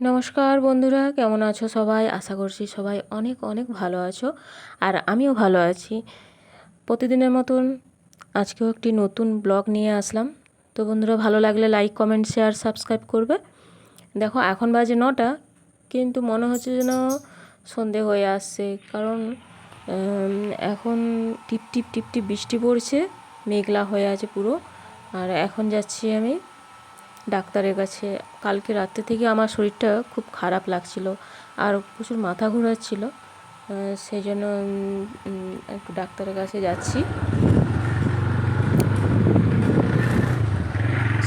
নমস্কার বন্ধুরা, কেমন আছো সবাই? আশা করছি সবাই অনেক অনেক ভালো আছো আর আমিও ভালো আছি। প্রতিদিনের মতন আজকেও একটি নতুন ব্লগ নিয়ে আসলাম। তো বন্ধুরা, ভালো লাগলে লাইক কমেন্ট শেয়ার সাবস্ক্রাইব করবে। দেখো, এখন বাজে নটা, কিন্তু মনে হচ্ছে যেন সন্ধে হয়ে আসছে। কারণ এখন টিপ টিপ টিপ টিপ বৃষ্টি পড়ছে, মেঘলা হয়ে আছে পুরো। আর এখন যাচ্ছি আমি ডাক্তারের কাছে। কালকে রাত্রে থেকে আমার শরীরটা খুব খারাপ লাগছিল আর প্রচুর মাথা ঘোরাচ্ছিল। সেই জন্য একটু ডাক্তারের কাছে যাচ্ছি।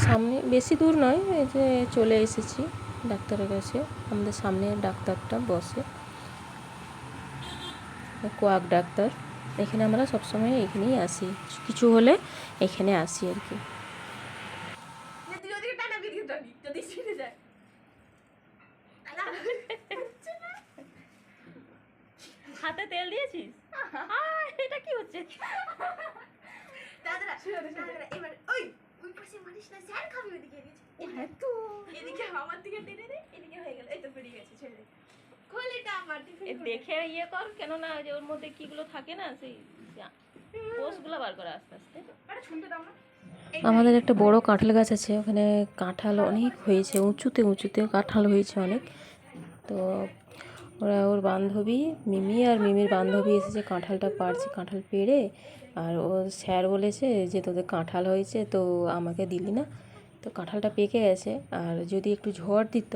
সামনে, বেশি দূর নয়, এই যে চলে এসেছি ডাক্তারের কাছে। আমাদের সামনে ডাক্তারটা বসে। Quack doctor. এখানে আমরা সবসময় এখানেই আসি। কিছু হলে এখানে আসি আর কি। তুই টানা ভিডিও টানি যদি ছিঁড়ে যায়। হাতে তেল দিয়েছিস? এটা কি হচ্ছে? দাদারা, দাদারা, এবার ওই ওই পাশে মারিস না স্যার খাবি ওদিকে এদিকে আমার দিকে টেনে দে এদিকে হয়ে গেল এই তো বেরিয়ে গেছে ছেড়ে দে। দেখে ইয়ে কর কেন না যে ওর মধ্যে কিগুলো থাকে না সেই কোষগুলো বার করে আস্তে আস্তে। শুনতে দাও না। আমাদের একটা বড় কাঁঠাল গাছ আছে, ওখানে কাঁঠাল অনেক হয়েছে, উঁচুতে উঁচুতে কাঁঠাল হয়েছে অনেক। তো ওরা ওর বান্ধবী মিমি আর মিমির বান্ধবী এসেছে, কাঁঠালটা পারছে কাঁঠাল পেড়ে। আর ও স্যার বলেছে যে, তোদের কাঁঠাল হয়েছে, তো আমাকে দিলি না। তো কাঁঠালটা পেকে গেছে, আর যদি একটু ঝড় দিত,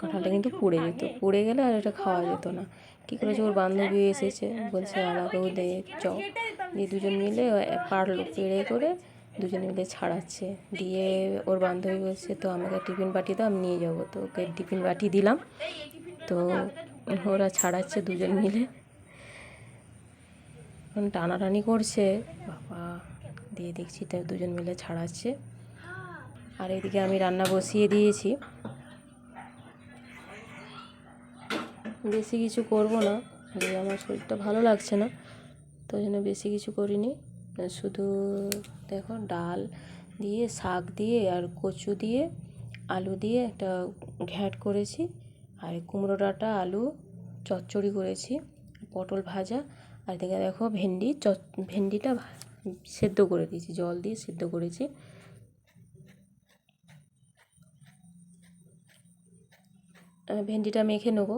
কাঁঠালটা কিন্তু পুড়ে যেত। পুড়ে গেলে আর এটা খাওয়া যেত না। কী করেছে, ওর বান্ধবী এসেছে, বলছে, আমাকেও দে চ দিয়ে দুজন মিলে পারল পেড়ে করে দুজন মিলে ছাড়াচ্ছে। দিয়ে ওর বান্ধবী বলছে, তো আমাকে টিফিন বাটি দাও, আমি নিয়ে যাব। তো ওকে টিফিন বাটি দিলাম। তো ওরা ছাড়াচ্ছে দুজন মিলে। এখন টানাটানি করছে। বাবা, দিয়ে দেখছি তো দুজন মিলে ছাড়াচ্ছে। আর এদিকে আমি রান্না বসিয়ে দিয়েছি। বেশি কিছু করব না। আমার শরীরটা ভালো লাগছে না। তো জন্য বেশি কিছু করিনি। শুধু দেখো ডাল দিয়ে, শাক দিয়ে আর কচু দিয়ে, আলু দিয়ে একটা ঘ্যাট করেছি। আর কুমড়ো ডাঁটা, আলু, চচ্চড়ি করেছি, পটল ভাজা। আর এদিকে দেখো ভেন্ডি চ ভেন্ডিটা সেদ্ধ করে দিয়েছি, জল দিয়ে সেদ্ধ করেছি। ভেন্ডিটা মেখে নেব।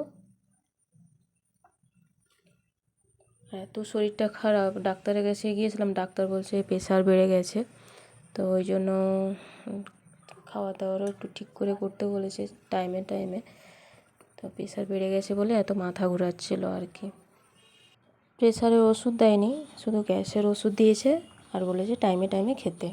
এত শরীরটা খারাপ। ডাক্তারের কাছে গিয়েছিলাম ডাক্তার বলছে প্রেশার বেড়ে গেছে। তো ওই জন্য খাওয়া দাওয়ারও একটু ঠিক করে করতে বলেছে টাইমে টাইমে তো প্রেশার বেড়ে গেছে বলে এত মাথা ঘোরাচ্ছিল আর কি। প্রেশারের ওষুধ দেয়নি শুধু গ্যাসের ওষুধ দিয়েছে আর বলেছে টাইমে টাইমে খেতে।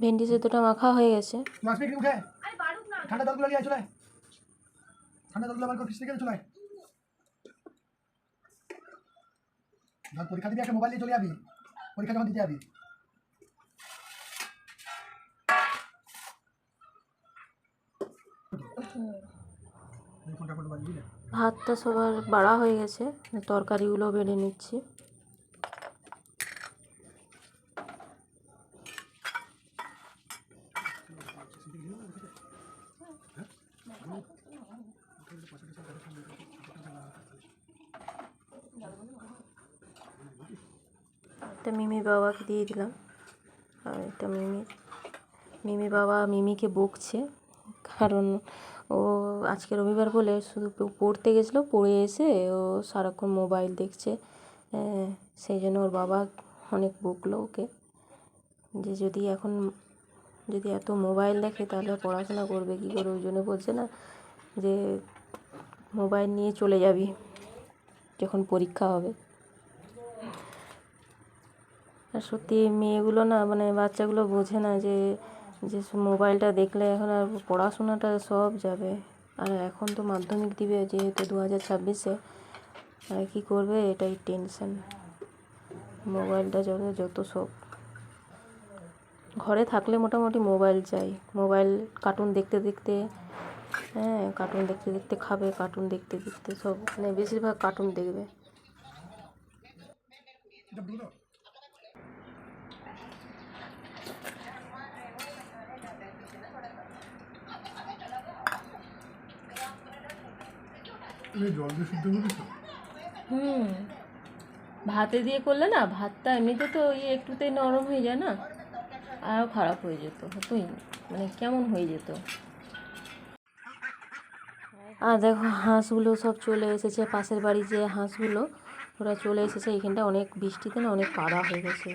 ভেন্ডি সেদ্ধটা মাখা হয়ে গেছে। মাছ বিক্রি উঠে আরে বাড়ুক না ঠান্ডা জল জলগুলো আমার ফ্রিজ থেকে চলে। ধর, পরীক্ষা দিবি, একটা মোবাইল নিয়ে চলে যাবি পরীক্ষা যখন দিতে যাবি দিলে। ভাতটা সবার বাড়া হয়ে গেছে তরকারিগুলো বেড়ে নিচ্ছি একটা মিমি বাবাকে দিয়ে দিলাম। আর একটা মিমি মিমি বাবা মিমিকে বকছে, কারণ ও আজকে রবিবার বলে শুধু পড়তে গেছিল, পড়ে এসে ও সারাক্ষণ মোবাইল দেখছে। সেই জন্য ওর বাবা অনেক বকলো ওকে। যে যদি এখন, যদি এত মোবাইল দেখে তাহলে পড়াশোনা করবে কী করে? ওই জন্য বলছে না যে মোবাইল নিয়ে চলে যাবি, যখন পরীক্ষা হবে। আর সত্যি মেয়েগুলো না মানে বাচ্চাগুলো বোঝে না যে যে মোবাইলটা দেখলে এখন আর পড়াশোনাটা সব যাবে। আর এখন তো মাধ্যমিক দিবে যেহেতু দু হাজার ছাব্বিশে। আর কী করবে এটাই টেনশন। মোবাইলটা যত যত সব। ঘরে থাকলে মোটামুটি মোবাইল চাই। মোবাইল, কার্টুন দেখতে দেখতে হ্যাঁ কার্টুন দেখতে দেখতে খাবে, কার্টুন দেখতে দেখতে সব। মানে বেশিরভাগ কার্টুন দেখবে। হুম। ভাতে দিয়ে করলে না, ভাতটা এমনিতে তো ইয়ে একটুতেই নরম হয়ে যায় না আরও খারাপ হয়ে যেত, হতোই মানে কেমন হয়ে যেত। আর দেখো, হাঁসগুলো সব চলে এসেছে, পাশের বাড়ি যে হাঁসগুলো, ওরা চলে এসেছে, এখানটা অনেক বৃষ্টিতে না অনেক কাদা হয়ে গেছে।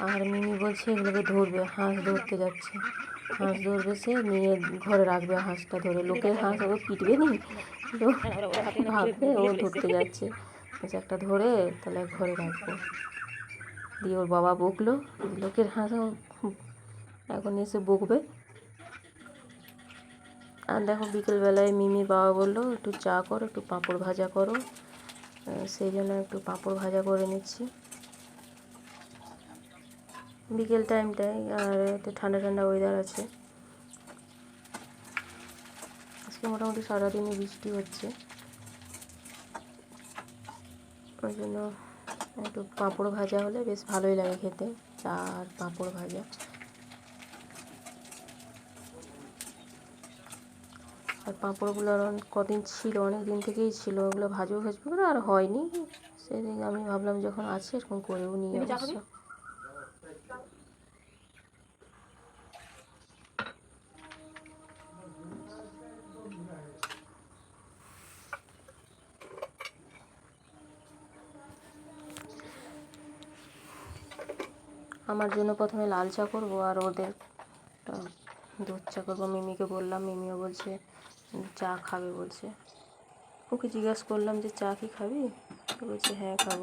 আর মিমি বলছে এগুলোকে ধরবে, হাঁস ধরতে যাচ্ছে। হাঁস ধরবে সে, নিয়ে ঘরে রাখবে হাঁসটা ধরে, লোকের হাঁস ওকে পিটবে নি? তো ভাববে ও ধরতে যাচ্ছে। বলছে একটা ধরে তাহলে ঘরে রাখব। দিয়ে ওর বাবা বকলো। লোকের হাঁস। এখন এসে বকবে। আর দেখো বিকেলবেলায় মিমির বাবা বলল, একটু চা করো, একটু পাঁপড় ভাজা করো। সেই জন্য একটু পাঁপড় ভাজা করে নিচ্ছি। বিকেল টাইমটায় আর একটু ঠান্ডা ঠান্ডা ওয়েদার আছে। আজকে মোটামুটি সারাদিনই বৃষ্টি হচ্ছে। ওই জন্য একটু পাঁপড় ভাজা হলে বেশ ভালোই লাগে খেতে চা আর পাঁপড় ভাজা। আর পাঁপড়গুলো আর কদিন ছিল অনেক দিন থেকেই ছিল ওগুলো ভাজবো ভাজবো আর হয়নি। সেদিন আমি ভাবলাম যখন আছে এরকম করেও নিয়ে আমার জন্য প্রথমে লাল চা করব আর ওদের দুধ চা করব। মিমিকে বললাম, মিমিও বলছে, চা খাবে, বলছে। ওকে জিজ্ঞেস করলাম যে, চা কি খাবি? বলছে হ্যাঁ খাব।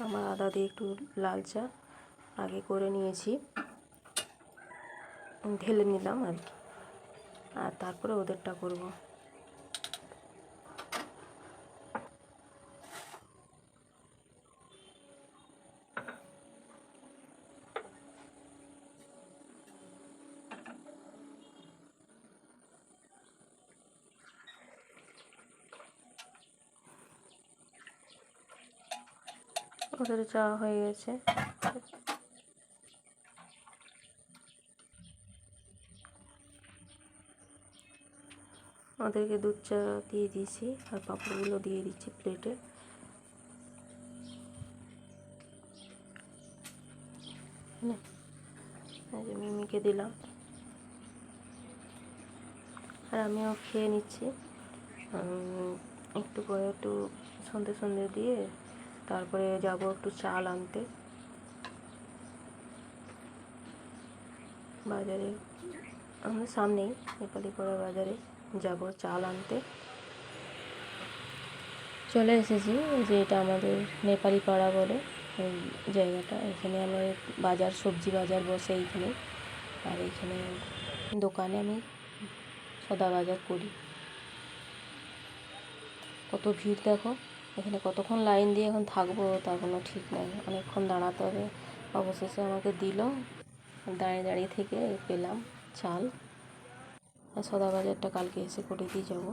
আমার আদা দিয়ে একটু লাল চা আগে করে নিয়েছি। ঢেলে নিলাম আর কি। আর তারপরে ওদেরটা করব। ওদের চা হয়ে গেছে। ওদেরকে দুধ চা দিয়ে দিয়েছি, আর পাঁপড়গুলো দিয়ে দিচ্ছি প্লেটে মিমিকে দিলাম। আর আমিও খেয়ে নিচ্ছি। একটু পরে একটু সন্ধে সন্ধে দিয়ে তারপরে যাব একটু চাল আনতে। বাজারে, আমাদের সামনেই নেপালিপাড়া বাজারে যাব চাল আনতে। চলে এসেছি যে এটা আমাদের নেপালি পাড়া বলে এই জায়গাটা। এখানে আমার বাজার, সবজি বাজার বসে এইখানে। আর এইখানে দোকানে আমি সদা বাজার করি। কত ভিড় দেখো। এখানে কতক্ষণ লাইন দিয়ে এখন থাকব তার কোনো ঠিক নাই। অনেকক্ষণ দাঁড়াতে হবে। অবশেষে আমাকে দিল। দাঁড়িয়ে দাঁড়িয়ে থেকে পেলাম চাল। আর সদা বাজারটা কালকে এসে করে দিয়ে যাব।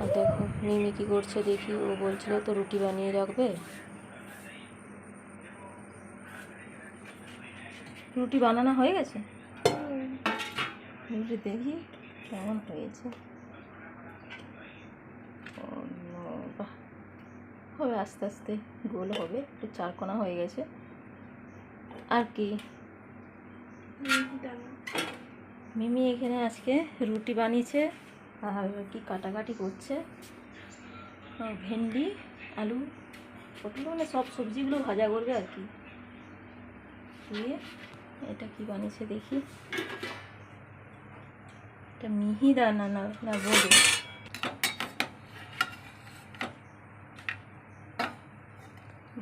আর দেখো, মিমি কী করছে দেখি। ও বলছিল তো রুটি বানিয়ে রাখবে। রুটি বানানো হয়ে গেছে? রুটি দেখি কেমন হয়েছে। হবে আস্তে আস্তে, গোল হবে, একটু চারকোনা হয়ে গেছে। আর কি? মিমি এখানে আজকে রুটি বানিয়েছে, আর কি কাটাকাটি করছে। ভেন্ডি, আলু, পটল মানে সব সবজিগুলো ভাজা করবে আর কি। দিয়ে এটা কি বানিয়েছে দেখি। এটা মিহিদা না না বলে।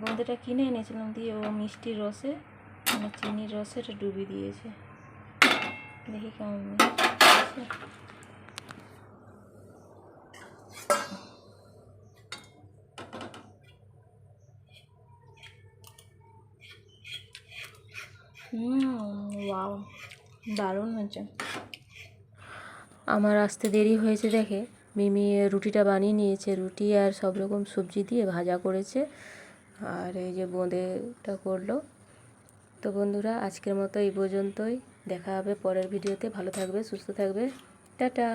বোঁদেটা কিনে এনেছিলাম দিয়ে ও মিষ্টির রসে মানে চিনির রসে এটা ডুবি দিয়েছে। দেখি কেমন হুম দারুণ হয়েছে। আমার আসতে দেরি হয়েছে দেখে মিমি রুটিটা বানিয়ে নিয়েছে। রুটি আর সব রকম সবজি দিয়ে ভাজা করেছে। আর এই যে বোঁদেটা করল। তো বন্ধুরা, আজকের মতো এই পর্যন্তই। দেখা হবে পরের ভিডিওতে। ভালো থাকবে, সুস্থ থাকবে। টাটা!